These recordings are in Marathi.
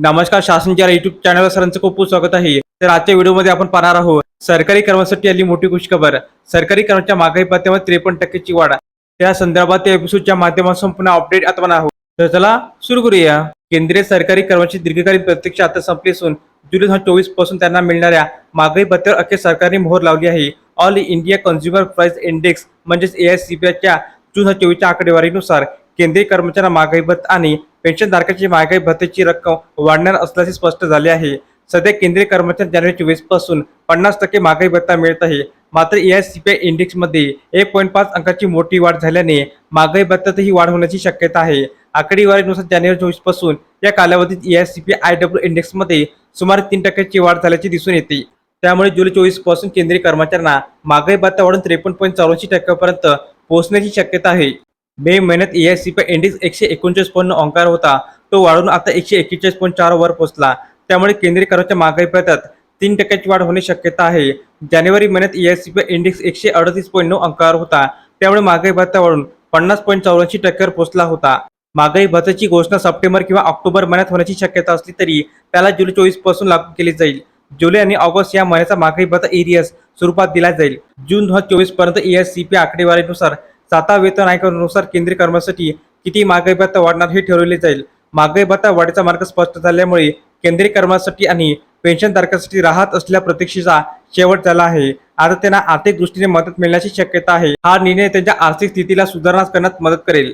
नमस्कार शासनच्या युट्यूब चॅनलवर सरांचं खूप खूप स्वागत आहे. तर आजच्या व्हिडिओमध्ये आपण पाहणार आहोत सरकारी कर्मासाठी आली मोठी खुशखबर. सरकारी कर्मच्या महागाई भत्त्यामध्ये त्रेपन्न टक्क्याची वाढ. त्या संदर्भात या एपिसोडच्या माध्यमातून संपूर्ण अपडेट आता आहोत. तर चला सुरू करूया. केंद्रीय सरकारी कर्मचारी दीर्घकालीन प्रतीक्षा आता संपली असून जुलै दोन हजार चोवीसपासून त्यांना मिळणाऱ्या महागाई भत्त्यावर अखेर सरकारने मोहर लावली आहे. All India consumer price index म्हणजेच ए आय सी एआयसीपीच्या जून हजार चोवीसच्या आकडेवारीनुसार केंद्रीय कर्मचाऱ्यांना महागाई भत्ता आणि पेन्शनधारकांची महागाई भत्त्याची रक्कम वाढणार असल्याचे स्पष्ट झाले आहे. सध्या केंद्रीय कर्मचारी जानेवारी चोवीसपासून पन्नास टक्के महागाई भत्ता मिळत आहे. मात्र एआयसीपीआय इंडेक्समध्ये एक पॉईंट पाच अंकाची मोठी वाढ झाल्याने महागाई भत्त्यातही वाढ होण्याची शक्यता आहे. आकडेवारीनुसार जानेवारी चोवीसपासून या कालावधीत एआयसीपी आय डब्ल्यू इंडेक्समध्ये सुमारे तीन टक्क्याची वाढ झाल्याची दिसून येते. त्यामुळे जुलै चोवीसपासून केंद्रीय कर्मचाऱ्यांना महागाई भत्ता वाढून त्रेपन्न पॉईंट चौऱ्याऐंशी टक्क्यापर्यंत पोहोचण्याची शक्यता आहे. मे महिन्यात एआयसीपी इंडेक्स एकशे एकोणचाळीस पॉईंट अंकार होता. तो वाढून आता एकशे एक्केचाळीस पॉईंट चार वर पोहोचला. त्यामुळे केंद्रीय कराच्या महागाई भत्त्यात तीन टक्क्याची वाढ होण्याची शक्यता आहे. जानेवारी महिन्यात एआयसीपी इंडेक्स एकशे अडतीस पॉईंट नऊ अंकावर होता. त्यामुळे महागाई भत्ता वाढून पन्नास पॉईंट चौऱ्याऐंशी टक्क्यावर पोहोचला होता. महागाई भत्त्याची घोषणा सप्टेंबर किंवा ऑक्टोबर महिन्यात होण्याची शक्यता असली तरी त्याला जुलै चोवीसपासून लागू केली जाईल. जुलै आणि ऑगस्ट या महिन्याचा महागाई भत्ता एरियस स्वरूपात दिला जाईल. जून दोन हजार चोवीसपर्यंत पी आकडेवारीनुसार साता वेतन आयोगानुसार केंद्रीय कर्मचारी किती महागाई भत्ता वाढणार हे ठरवले जाईल. महागाई भत्ता वाढीचा मार्ग स्पष्ट झाल्यामुळे केंद्रीय कर्मचारी आणि पेन्शन पेन्शनधारकांसाठी राहत असलेल्या प्रतीक्षेचा शेवट झाला आहे. आता त्यांना आर्थिक दृष्टीने मदत मिळण्याची शक्यता आहे. हा निर्णय त्यांच्या आर्थिक स्थितीला सुधारणा करण्यात मदत करेल.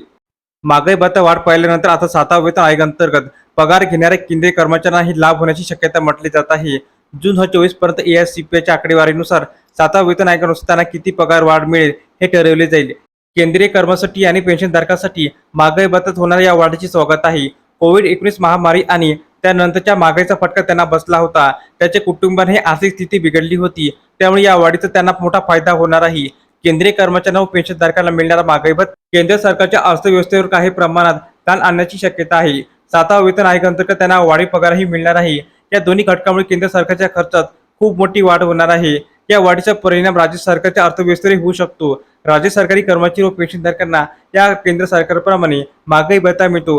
महागाई भत्ता वाढ पाहिल्यानंतर आता सातवा वेतन आयोगांतर्गत पगार घेणाऱ्या केंद्रीय कर्मचाऱ्यांना ही लाभ होण्याची शक्यता म्हटली जात आहे. जून हा चोवीसपर्यंत एएससीपीच्या आकडेवारीनुसार सातवा वेतन आयोगानुसार त्यांना किती पगार वाढ मिळेल हे ठरवले जाईल. केंद्रीय कर्मसाठी आणि पेन्शनधारकांसाठी महागाई बचत होणाऱ्या या वाढीचे स्वागत आहे. कोविड एकोणीस महामारी आणि त्यानंतरच्या महागाईचा फटका त्यांना बसला होता. त्याचे कुटुंबाने आर्थिक स्थिती बिघडली होती. त्यामुळे या वाढीचा त्यांना मोठा फायदा होणार आहे. केंद्रीय कर्मचाऱ्यांना व पेन्शनधारकांना मिळणारा महागाई भत्ता केंद्र सरकारच्या अर्थव्यवस्थेवर काही प्रमाणात ताण आणण्याची शक्यता आहे. सातवा वेतन आयोगांतर्गत त्यांना वाढीव पगारही मिळणार आहे. या दोन्ही घटकामुळे केंद्र सरकारच्या खर्चात खूप मोठी वाढ होणार आहे. या वाढीचा परिणाम राज्य सरकारच्या अर्थव्यवस्थेवर होऊ शकतो. राज्य सरकारी कर्मचारी व पेन्शनधारकांना या केंद्र सरकारप्रमाणे महागाई भत्ता मिळतो.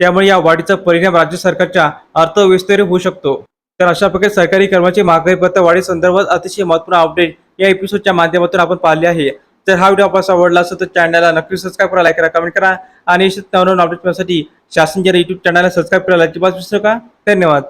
त्यामुळे या वाढीचा परिणाम राज्य सरकारच्या अर्थव्यवस्थेवर होऊ शकतो. तर अशा प्रकारे सरकारी कर्मचारी महागाई भत्ता वाढी संदर्भात अतिशय महत्त्वपूर्ण अपडेट या एपिसोडच्या माध्यमातून आपण पाहिले आहे. तर हा व्हिडिओ आपल्याला आवडला असेल तर चॅनलला नक्की सबस्क्राईब करा लाईक करा कमेंट करा आणि नवनवीन अपडेट मिळण्यासाठी शासनच्या युट्यूब चॅनलला सबस्क्राईब करायला अजिबात विसरू का धन्यवाद.